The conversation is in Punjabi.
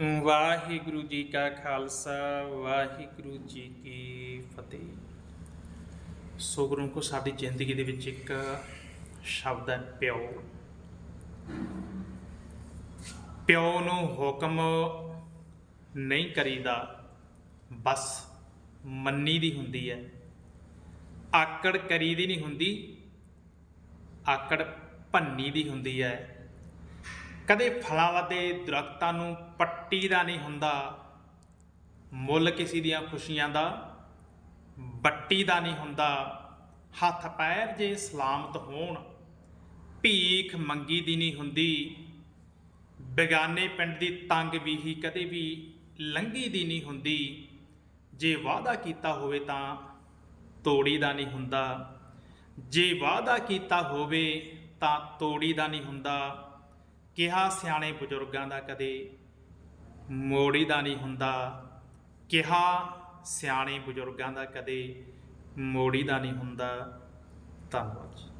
ਵਾਹਿਗੁਰੂ ਜੀ ਕਾ ਖਾਲਸਾ, ਵਾਹਿਗੁਰੂ ਜੀ ਕੀ ਫਤਿਹ। ਸੋ ਗੁਰੂ ਕੋ, ਸਾਡੀ ਜ਼ਿੰਦਗੀ ਦੇ ਵਿੱਚ ਇੱਕ ਸ਼ਬਦ ਹੈ ਪਿਓ। ਪਿਓ ਨੂੰ ਹੁਕਮ ਨਹੀਂ ਕਰੀਦਾ, ਬਸ ਮੰਨੀ ਦੀ ਹੁੰਦੀ ਹੈ। ਆਕੜ ਕਰੀ ਦੀ ਨਹੀਂ ਹੁੰਦੀ, ਆਕੜ ਭੰਨੀ ਦੀ ਹੁੰਦੀ ਹੈ। ਕਦੇ ਫਲਾਂ ਦੇ ਦਰਖਤਾਂ ਨੂੰ ਪੱਟੀ ਦਾ ਨਹੀਂ ਹੁੰਦਾ, ਮੁੱਲ ਕਿਸੇ ਦੀਆਂ ਖੁਸ਼ੀਆਂ ਦਾ, ਬੱਟੀ ਦਾ ਨਹੀਂ ਹੁੰਦਾ। ਹੱਥ ਪੈਰ ਜੇ ਸਲਾਮਤ ਹੋਣ, ਭੀਖ ਮੰਗੀ ਦੀ ਨਹੀਂ ਹੁੰਦੀ। ਬੇਗਾਨੇ ਪਿੰਡ ਦੀ ਤੰਗ ਵੀ ਹੀ ਕਦੇ ਵੀ ਲੰਗੀ ਦੀ ਨਹੀਂ ਹੁੰਦੀ। ਜੇ ਵਾਅਦਾ ਕੀਤਾ ਹੋਵੇ ਤਾਂ ਤੋੜੀ ਦਾ ਨਹੀਂ ਹੁੰਦਾ। ਜੇ ਵਾਅਦਾ ਕੀਤਾ ਹੋਵੇ ਤਾਂ ਤੋੜੀ ਦਾ ਨਹੀਂ ਹੁੰਦਾ। ਕਿਹਾ ਸਿਆਣੇ ਬਜ਼ੁਰਗਾਂ ਦਾ ਕਦੇ ਮੋੜੀ ਦਾ ਨਹੀਂ ਹੁੰਦਾ। ਕਿਹਾ ਸਿਆਣੇ ਬਜ਼ੁਰਗਾਂ ਦਾ ਕਦੇ ਮੋੜੀ ਦਾ ਨਹੀਂ ਹੁੰਦਾ। ਧੰਨਵਾਦ ਜੀ।